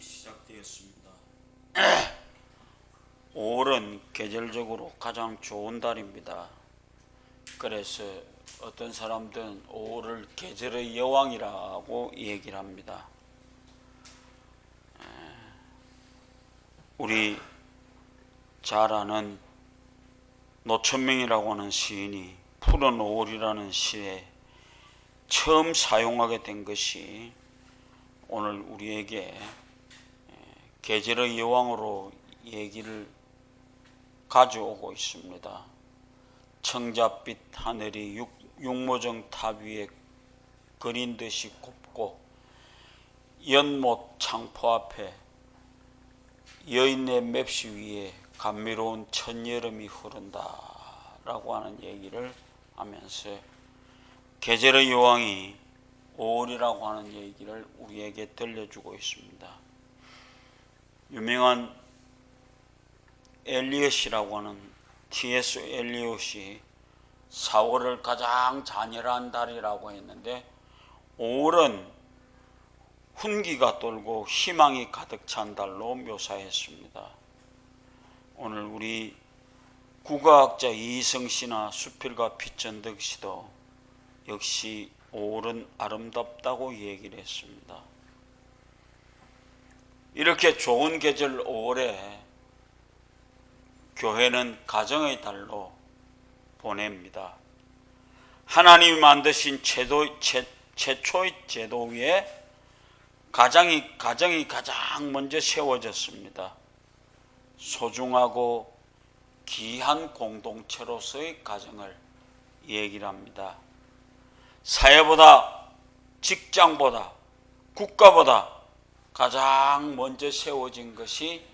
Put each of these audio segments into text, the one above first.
시작되었습니다. 5월은 계절적으로 가장 좋은 달입니다. 그래서 어떤 사람들은 5월을 계절의 여왕이라고 얘기를 합니다. 에, 우리 잘 아는 노천명이라고 하는 시인이 푸른 5월이라는 시에 처음 사용하게 된 것이 오늘 우리에게 계절의 여왕으로 얘기를 가져오고 있습니다. 청자빛 하늘이 육, 육모정 탑 위에 그린 듯이 곱고 연못 창포 앞에 여인의 맵시 위에 감미로운 천여름이 흐른다 라고 하는 얘기를 하면서 계절의 여왕이 5월이라고 하는 얘기를 우리에게 들려주고 있습니다. 유명한 엘리엇이라고 하는 T.S. 엘리엇이 4월을 가장 잔열한 달이라고 했는데 5월은 훈기가 돌고 희망이 가득 찬 달로 묘사했습니다. 오늘 우리 국어학자 이희성 씨나 수필가 피천득 씨도 역시 5월은 아름답다고 얘기를 했습니다. 이렇게 좋은 계절 5월에 교회는 가정의 달로 보냅니다. 하나님이 만드신 제도, 최, 최초의 제도 위에 가정이, 가정이 가장 먼저 세워졌습니다. 소중하고 귀한 공동체로서의 가정을 얘기를 합니다. 사회보다 직장보다 국가보다 가장 먼저 세워진 것이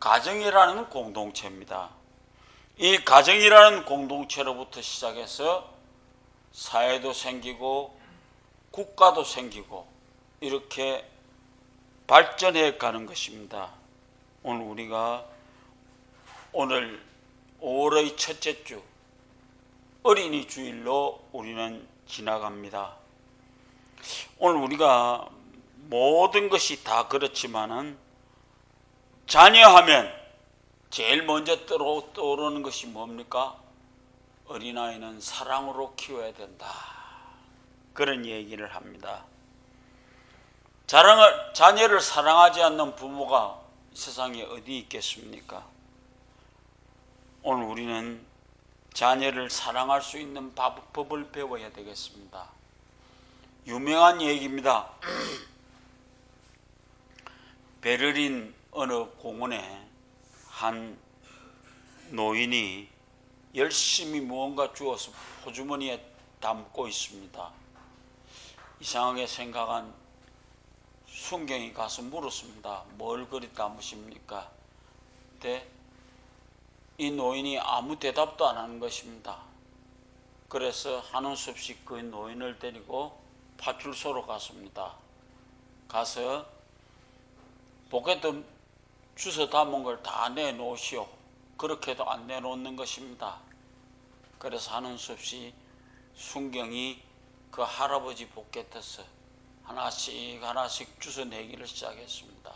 가정이라는 공동체입니다. 이 가정이라는 공동체로부터 시작해서 사회도 생기고 국가도 생기고 이렇게 발전해 가는 것입니다. 오늘 우리가 오늘 5월의 첫째 주 어린이 주일로 우리는 지나갑니다. 오늘 우리가 모든 것이 다 그렇지만은 자녀하면 제일 먼저 떠오르는 것이 뭡니까? 어린아이는 사랑으로 키워야 된다. 그런 얘기를 합니다. 자랑을, 자녀를 사랑하지 않는 부모가 세상에 어디 있겠습니까? 오늘 우리는 자녀를 사랑할 수 있는 법을 배워야 되겠습니다. 유명한 얘기입니다. 베를린 어느 공원에 한 노인이 열심히 무언가 주어서 포주머니에 담고 있습니다. 이상하게 생각한 순경이 가서 물었습니다. 뭘 그리 담으십니까? 근데 이 노인이 아무 대답도 안 하는 것입니다. 그래서 하는 수 없이 그 노인을 데리고 파출소로 갔습니다. 가서 보게도 주워 담은 걸 다 내놓으시오. 그렇게도 안 내놓는 것입니다. 그래서 하는 수 없이 순경이 그 할아버지 포켓에서 하나씩 하나씩 주워 내기를 시작했습니다.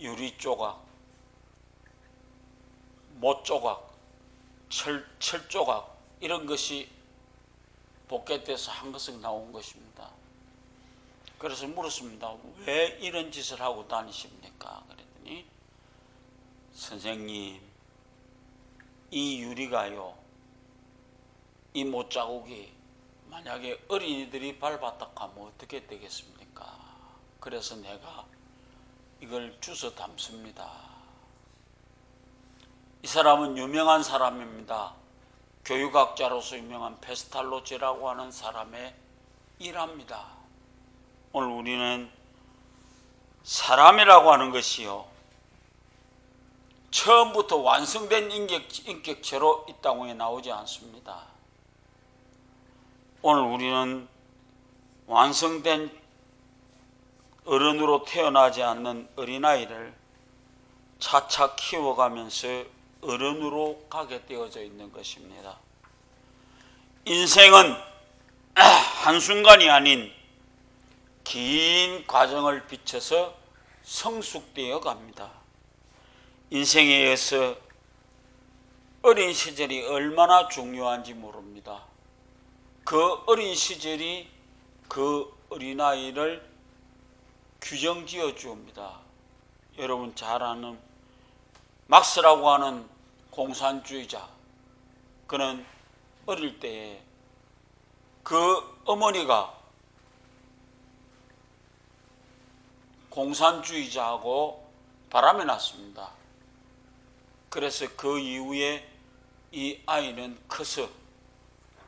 유리 조각, 못 조각, 철, 철 조각 이런 것이 포켓에서 한 것씩 나온 것입니다. 그래서 물었습니다. 왜 이런 짓을 하고 다니십니까? 그랬더니 선생님 이 유리가요 이 못자국이 만약에 어린이들이 밟았다 하면 어떻게 되겠습니까? 그래서 내가 이걸 주워 담습니다. 이 사람은 유명한 사람입니다. 교육학자로서 유명한 페스탈로제라고 하는 사람의 일합니다. 오늘 우리는 사람이라고 하는 것이요. 처음부터 완성된 인격, 인격체로 이 땅에 나오지 않습니다. 오늘 우리는 완성된 어른으로 태어나지 않는 어린아이를 차차 키워가면서 어른으로 가게 되어져 있는 것입니다. 인생은 한순간이 아닌 긴 과정을 비춰서 성숙되어 갑니다. 인생에 의해서 어린 시절이 얼마나 중요한지 모릅니다. 그 어린 시절이 그 어린아이를 규정 지어 주옵니다. 여러분 잘 아는 막스라고 하는 공산주의자 그는 어릴 때에 그 어머니가 공산주의자하고 바람이 났습니다. 그래서 그 이후에 이 아이는 커서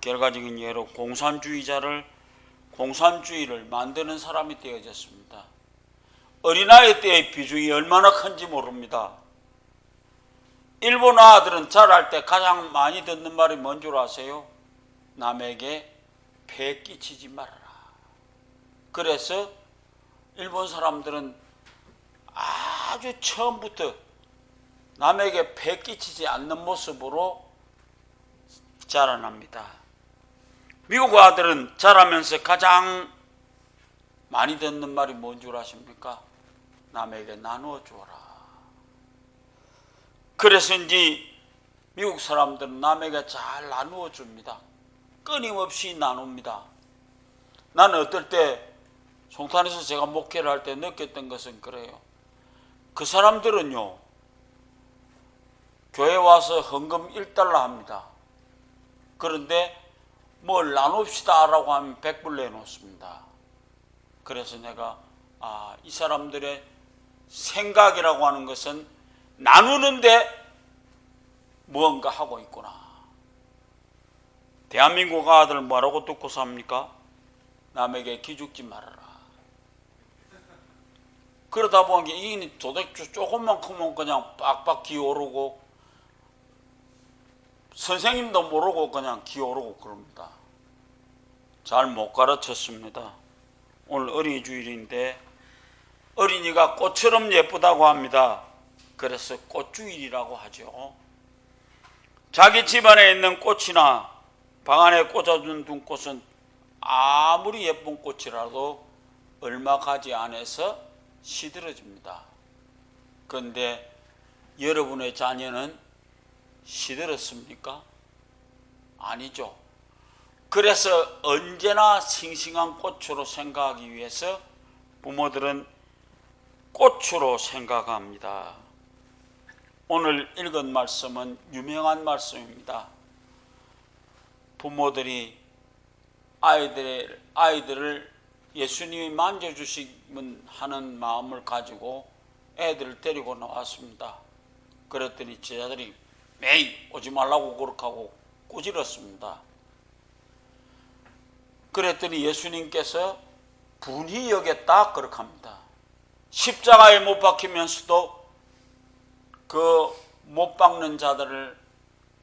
결과적인 예로 공산주의자를 공산주의를 만드는 사람이 되어졌습니다. 어린아이 때의 비중이 얼마나 큰지 모릅니다. 일본 아들은 자랄 때 가장 많이 듣는 말이 뭔 줄 아세요? 남에게 폐 끼치지 말아라. 그래서 일본 사람들은 아주 처음부터 남에게 폐 끼치지 않는 모습으로 자라납니다. 미국 아들은 자라면서 가장 많이 듣는 말이 뭔 줄 아십니까? 남에게 나누어 주어라. 그래서인지 미국 사람들은 남에게 잘 나누어 줍니다. 끊임없이 나눕니다. 나는 어떨 때 송탄에서 제가 목회를 할 때 느꼈던 것은 그래요. 그 사람들은요, 교회 와서 헌금 1달러 합니다. 그런데 뭘 나눕시다 라고 하면 100불 내놓습니다. 그래서 내가, 아, 이 사람들의 생각이라고 하는 것은 나누는데 무언가 하고 있구나. 대한민국 아들 뭐라고 듣고 삽니까? 남에게 기죽지 말아라. 그러다 보니까 이 도대체 조금만 크면 그냥 빡빡 기어오르고 선생님도 모르고 그냥 기어오르고 그럽니다. 잘 못 가르쳤습니다. 오늘 어린이 주일인데 어린이가 꽃처럼 예쁘다고 합니다. 그래서 꽃주일이라고 하죠. 자기 집안에 있는 꽃이나 방 안에 꽂아둔 둔꽃은 아무리 예쁜 꽃이라도 얼마 가지 안에서 시들어집니다. 그런데 여러분의 자녀는 시들었습니까? 아니죠. 그래서 언제나 싱싱한 꽃으로 생각하기 위해서 부모들은 꽃으로 생각합니다. 오늘 읽은 말씀은 유명한 말씀입니다. 부모들이 아이들의, 아이들을 예수님이 만져주시면 하는 마음을 가지고 애들을 데리고 나왔습니다. 그랬더니 제자들이 매일 오지 말라고 그렇게 하고 꾸질렀습니다. 그랬더니 예수님께서 분이 여겼다 그렇게 합니다. 십자가에 못 박히면서도 그 못 박는 자들을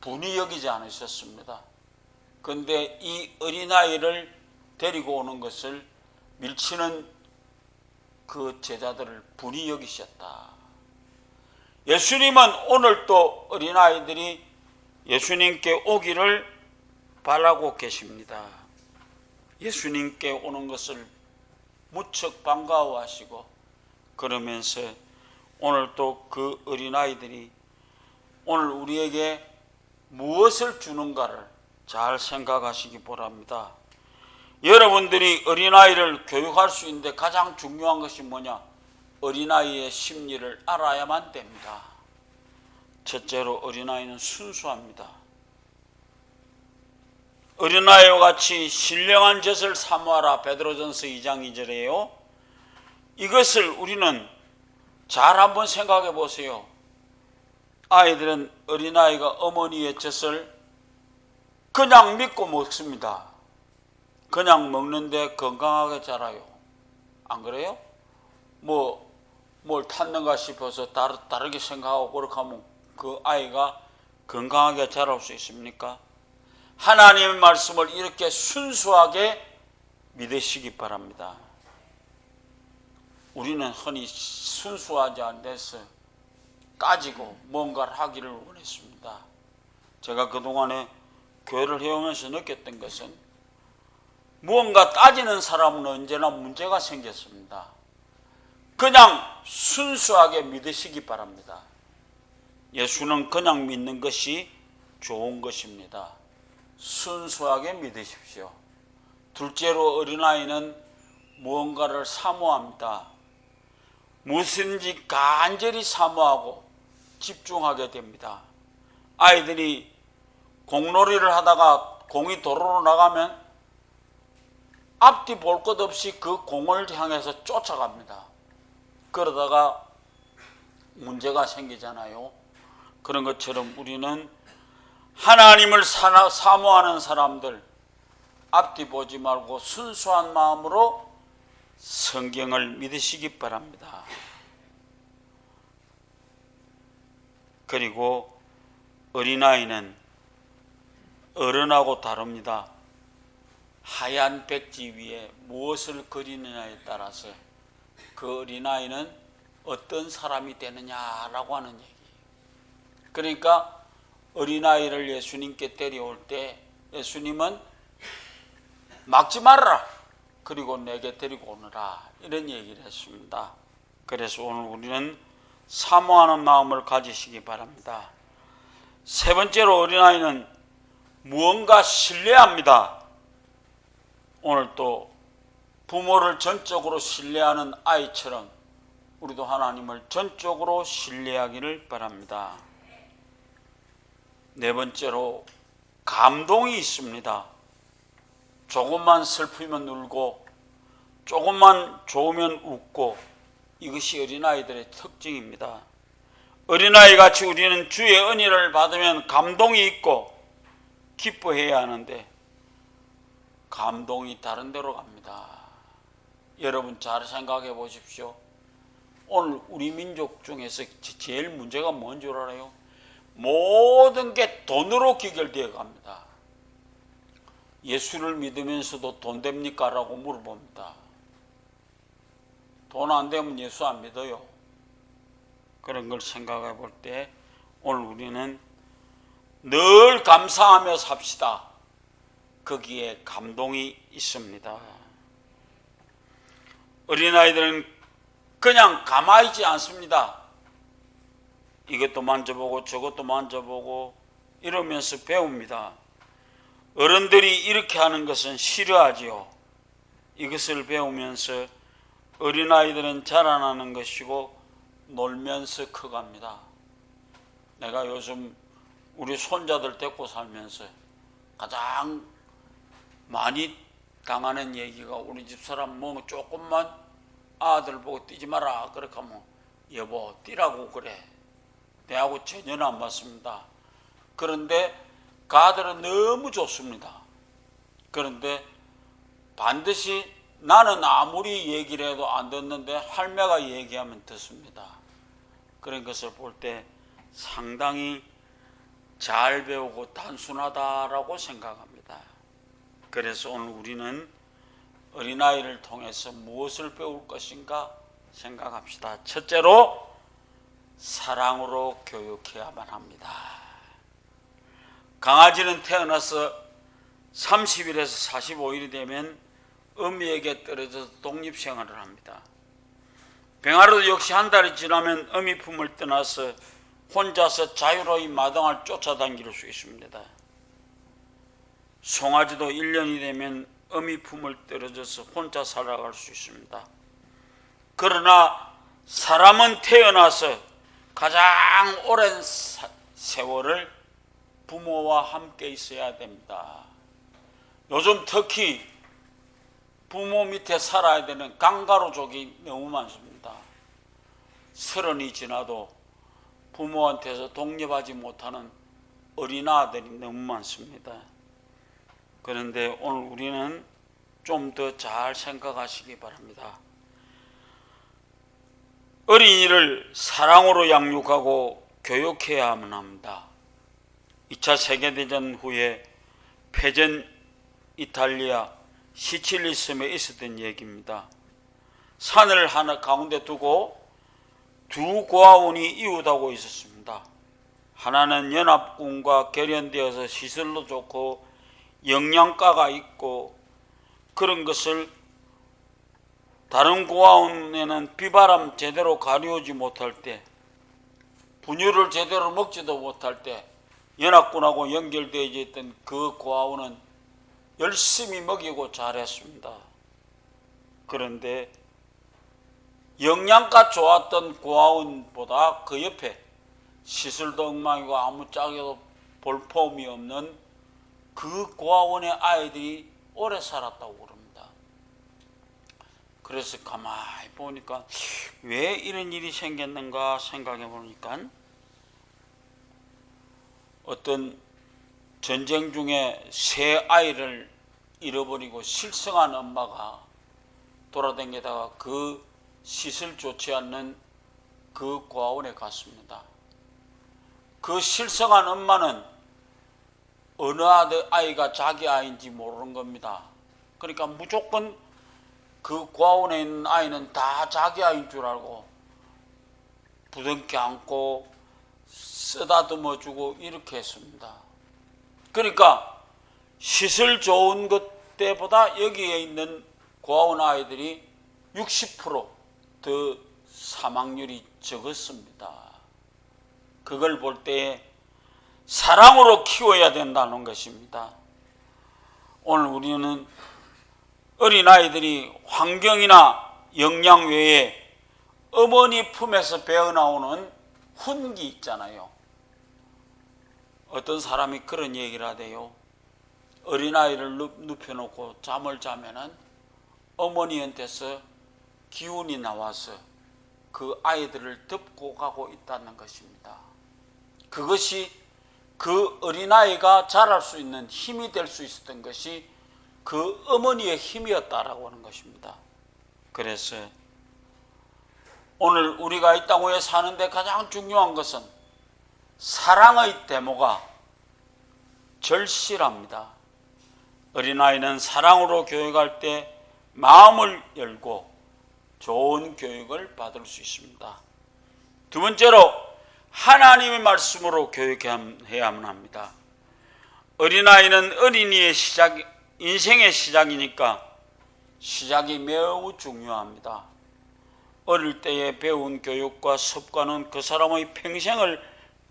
분이 여기지 않으셨습니다. 그런데 이 어린아이를 데리고 오는 것을 밀치는 그 제자들을 분이 여기셨다. 예수님은 오늘 또 어린아이들이 예수님께 오기를 바라고 계십니다. 예수님께 오는 것을 무척 반가워하시고 그러면서 오늘 또그 어린아이들이 오늘 우리에게 무엇을 주는가를 잘 생각하시기 바랍니다. 여러분들이 어린아이를 교육할 수 있는데 가장 중요한 것이 뭐냐? 어린아이의 심리를 알아야만 됩니다. 첫째로 어린아이는 순수합니다. 어린아이와 같이 신령한 젖을 사모하라 베드로전서 2장 2절에요. 이것을 우리는 잘 한번 생각해 보세요. 아이들은 어린아이가 어머니의 젖을 그냥 믿고 먹습니다. 그냥 먹는데 건강하게 자라요. 안 그래요? 뭐, 뭘 탔는가 싶어서 다르, 다르게 생각하고 그렇게 하면 그 아이가 건강하게 자랄 수 있습니까? 하나님의 말씀을 이렇게 순수하게 믿으시기 바랍니다. 우리는 흔히 순수하지 않아서 까지고 뭔가를 하기를 원했습니다. 제가 그동안에 교회를 해오면서 느꼈던 것은 무언가 따지는 사람은 언제나 문제가 생겼습니다. 그냥 순수하게 믿으시기 바랍니다. 예수는 그냥 믿는 것이 좋은 것입니다. 순수하게 믿으십시오. 둘째로 어린아이는 무언가를 사모합니다. 무엇인지 간절히 사모하고 집중하게 됩니다. 아이들이 공놀이를 하다가 공이 도로로 나가면 앞뒤 볼 것 없이 그 공을 향해서 쫓아갑니다. 그러다가 문제가 생기잖아요. 그런 것처럼 우리는 하나님을 사- 사모하는 사람들 앞뒤 보지 말고 순수한 마음으로 성경을 믿으시기 바랍니다. 그리고 어린아이는 어른하고 다릅니다. 하얀 백지 위에 무엇을 그리느냐에 따라서 그 어린아이는 어떤 사람이 되느냐라고 하는 얘기. 그러니까 어린아이를 예수님께 데려올 때 예수님은 막지 말아라. 그리고 내게 데리고 오너라. 이런 얘기를 했습니다. 그래서 오늘 우리는 사모하는 마음을 가지시기 바랍니다. 세 번째로 어린아이는 무언가 신뢰합니다. 오늘 또 부모를 전적으로 신뢰하는 아이처럼 우리도 하나님을 전적으로 신뢰하기를 바랍니다. 네 번째로 감동이 있습니다. 조금만 슬프면 울고 조금만 좋으면 웃고 이것이 어린아이들의 특징입니다. 어린아이 같이 우리는 주의 은혜를 받으면 감동이 있고 기뻐해야 하는데 감동이 다른 데로 갑니다. 여러분 잘 생각해 보십시오. 오늘 우리 민족 중에서 제- 제일 문제가 뭔 줄 알아요? 모든 게 돈으로 귀결되어 갑니다. 예수를 믿으면서도 돈 됩니까? 라고 물어봅니다. 돈 안 되면 예수 안 믿어요. 그런 걸 생각해 볼 때 오늘 우리는 늘 감사하며 삽시다. 거기에 감동이 있습니다. 어린아이들은 그냥 가만히 있지 않습니다. 이것도 만져보고 저것도 만져보고 이러면서 배웁니다. 어른들이 이렇게 하는 것은 싫어하지요. 이것을 배우면서 어린아이들은 자라나는 것이고 놀면서 커갑니다. 내가 요즘 우리 손자들 데리고 살면서 가장 많이 당하는 얘기가 우리 집사람 뭐 조금만 아들 보고 뛰지 마라 그렇게 하면 여보 뛰라고 그래 내하고 전혀 안 맞습니다. 그런데 그 아들은 너무 좋습니다. 그런데 반드시 나는 아무리 얘기를 해도 안 듣는데 할매가 얘기하면 듣습니다. 그런 것을 볼 때 상당히 잘 배우고 단순하다라고 생각합니다. 그래서 오늘 우리는 어린아이를 통해서 무엇을 배울 것인가 생각합시다. 첫째로 사랑으로 교육해야만 합니다. 강아지는 태어나서 30일에서 45일이 되면 어미에게 떨어져서 독립생활을 합니다. 병아리도 역시 한 달이 지나면 어미 품을 떠나서 혼자서 자유로이 마당을 쫓아다닐 수 있습니다. 송아지도 1년이 되면 어미 품을 떨어져서 혼자 살아갈 수 있습니다. 그러나 사람은 태어나서 가장 오랜 사- 세월을 부모와 함께 있어야 됩니다. 요즘 특히 부모 밑에 살아야 되는 강가루족이 너무 많습니다. 서른이 지나도 부모한테서 독립하지 못하는 어린아들이 너무 많습니다. 그런데 오늘 우리는 좀 더 잘 생각하시기 바랍니다. 어린이를 사랑으로 양육하고 교육해야만 합니다. 2차 세계대전 후에 패전 이탈리아 시칠리 섬에 있었던 얘기입니다. 산을 하나 가운데 두고 두 고아원이 이웃하고 있었습니다. 하나는 연합군과 결연되어서 시설도 좋고 영양가가 있고 그런 것을 다른 고아원에는 비바람 제대로 가려우지 못할 때 분유를 제대로 먹지도 못할 때 연합군하고 연결되어 있던 그 고아원은 열심히 먹이고 잘했습니다. 그런데 영양가 좋았던 고아원보다 그 옆에 시설도 엉망이고 아무 짝에도 볼품이 없는 그 고아원의 아이들이 오래 살았다고 그럽니다. 그래서 가만히 보니까 왜 이런 일이 생겼는가 생각해 보니까 어떤 전쟁 중에 세 아이를 잃어버리고 실성한 엄마가 돌아다니다가 그 시설 좋지 않는 그 고아원에 갔습니다. 그 실성한 엄마는 어느 아이가 자기 아이인지 모르는 겁니다. 그러니까 무조건 그 고아원에 있는 아이는 다 자기 아이인 줄 알고 부둥켜 안고 쓰다듬어 주고 이렇게 했습니다. 그러니까 시설 좋은 것 때보다 여기에 있는 고아원 아이들이 60%더 사망률이 적었습니다. 그걸 볼 때 사랑으로 키워야 된다는 것입니다. 오늘 우리는 어린아이들이 환경이나 영양 외에 어머니 품에서 배어나오는 훈기 있잖아요. 어떤 사람이 그런 얘기를 하대요. 어린아이를 눕- 눕혀놓고 잠을 자면은 어머니한테서 기운이 나와서 그 아이들을 덮고 가고 있다는 것입니다. 그것이 그 어린아이가 자랄 수 있는 힘이 될 수 있었던 것이 그 어머니의 힘이었다라고 하는 것입니다. 그래서 오늘 우리가 이 땅에 사는데 가장 중요한 것은 사랑의 데모가 절실합니다. 어린아이는 사랑으로 교육할 때 마음을 열고 좋은 교육을 받을 수 있습니다. 두 번째로 하나님의 말씀으로 교육해야만 합니다. 어린아이는 어린이의 시작, 인생의 시작이니까 시작이 매우 중요합니다. 어릴 때에 배운 교육과 습관은 그 사람의 평생을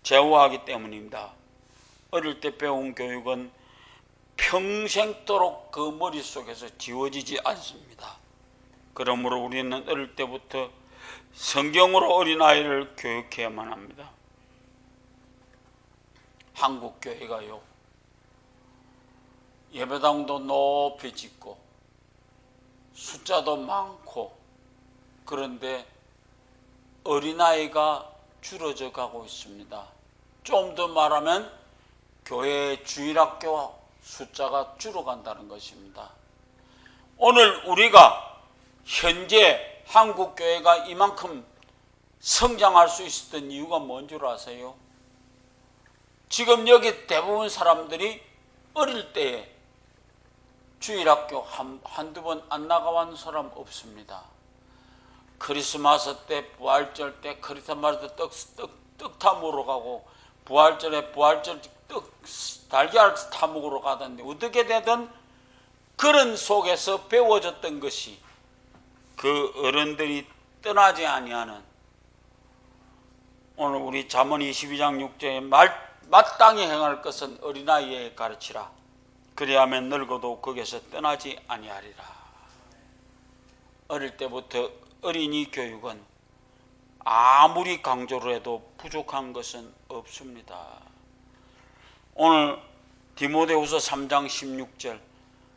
제어하기 때문입니다. 어릴 때 배운 교육은 평생도록 그 머릿속에서 지워지지 않습니다. 그러므로 우리는 어릴 때부터 성경으로 어린아이를 교육해야만 합니다. 한국 교회가요. 예배당도 높이 짓고 숫자도 많고 그런데 어린아이가 줄어져 가고 있습니다. 좀 더 말하면 교회 주일학교 숫자가 줄어간다는 것입니다. 오늘 우리가 현재 한국 교회가 이만큼 성장할 수 있었던 이유가 뭔 줄 아세요? 지금 여기 대부분 사람들이 어릴 때에 주일학교 한, 한두 번 안 나가본 사람 없습니다. 크리스마스 때, 부활절 때, 크리스마스 때 떡, 떡, 떡 타먹으러 가고, 부활절에 부활절 떡, 달걀 타먹으러 가던데, 어떻게 되든 그런 속에서 배워졌던 것이 그 어른들이 떠나지 아니하는 오늘 우리 잠언 22장 6절에 말, 마땅히 행할 것은 어린아이에 가르치라. 그리하면 늙어도 거기서 떠나지 아니하리라. 어릴 때부터 어린이 교육은 아무리 강조를 해도 부족한 것은 없습니다. 오늘 디모데후서 3장 16절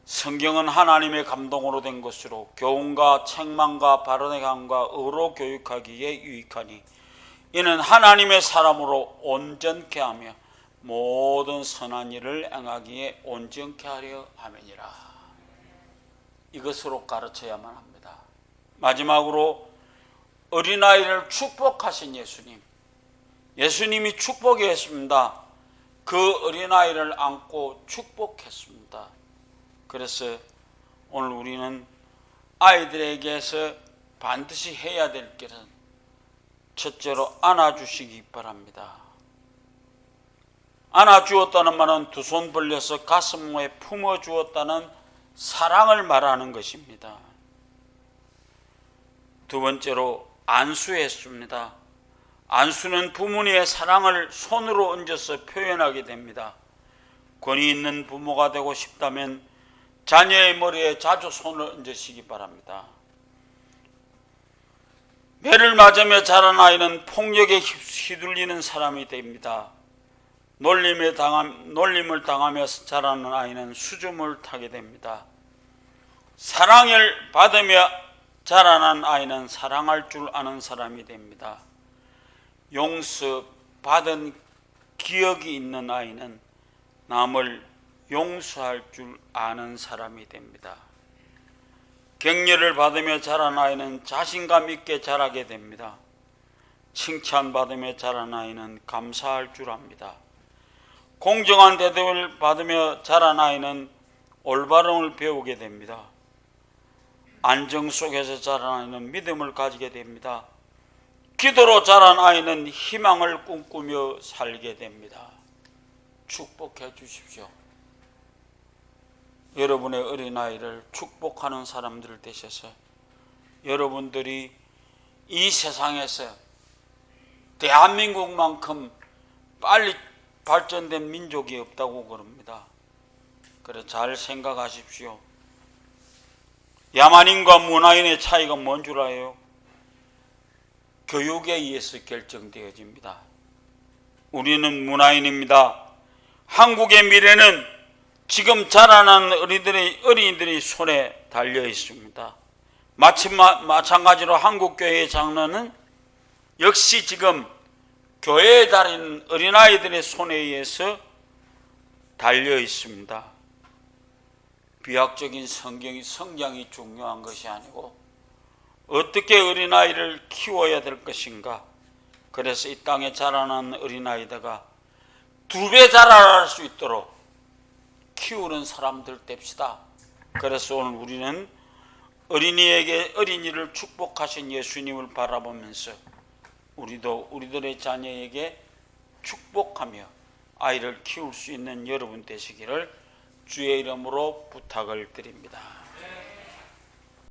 성경은 하나님의 감동으로 된 것으로 교훈과 책망과 바른의 감과 의로 교육하기에 유익하니 이는 하나님의 사람으로 온전케 하며 모든 선한 일을 행하기에 온전케 하려 함이니라. 이것으로 가르쳐야만 합니다. 마지막으로 어린아이를 축복하신 예수님. 예수님이 축복했습니다. 그 어린아이를 안고 축복했습니다. 그래서 오늘 우리는 아이들에게서 반드시 해야 될 길은 첫째로 안아주시기 바랍니다. 안아주었다는 말은 두 손 벌려서 가슴에 품어주었다는 사랑을 말하는 것입니다. 두 번째로 안수했습니다. 안수는 부모님의 사랑을 손으로 얹어서 표현하게 됩니다. 권위 있는 부모가 되고 싶다면 자녀의 머리에 자주 손을 얹으시기 바랍니다. 매를 맞으며 자란 아이는 폭력에 휘둘리는 사람이 됩니다. 놀림에 당함, 놀림을 당하며 자라는 아이는 수줍음을 타게 됩니다. 사랑을 받으며 자라난 아이는 사랑할 줄 아는 사람이 됩니다. 용서 받은 기억이 있는 아이는 남을 용서할 줄 아는 사람이 됩니다. 격려를 받으며 자란 아이는 자신감 있게 자라게 됩니다. 칭찬받으며 자란 아이는 감사할 줄 압니다. 공정한 대접을 받으며 자란 아이는 올바름을 배우게 됩니다. 안정 속에서 자란 아이는 믿음을 가지게 됩니다. 기도로 자란 아이는 희망을 꿈꾸며 살게 됩니다. 축복해 주십시오. 여러분의 어린아이를 축복하는 사람들 되셔서 여러분들이 이 세상에서 대한민국만큼 빨리 발전된 민족이 없다고 그럽니다. 그래 잘 생각하십시오. 야만인과 문화인의 차이가 뭔줄 알아요? 교육에 의해서 결정되어집니다. 우리는 문화인입니다. 한국의 미래는 지금 자라난 어린이들의, 어린이들의 손에 달려 있습니다. 마침 마찬가지로 한국교회의 장로는 역시 지금 교회에 다니는 어린아이들의 손에 의해서 달려 있습니다. 비약적인 성경이 성장이 중요한 것이 아니고 어떻게 어린아이를 키워야 될 것인가. 그래서 이 땅에 자라난 어린아이들가 두배 자라날 수 있도록 키우는 사람들 됩시다. 그래서 오늘 우리는 어린이에게 어린이를 축복하신 예수님을 바라보면서 우리도 우리들의 자녀에게 축복하며 아이를 키울 수 있는 여러분 되시기를 주의 이름으로 부탁을 드립니다.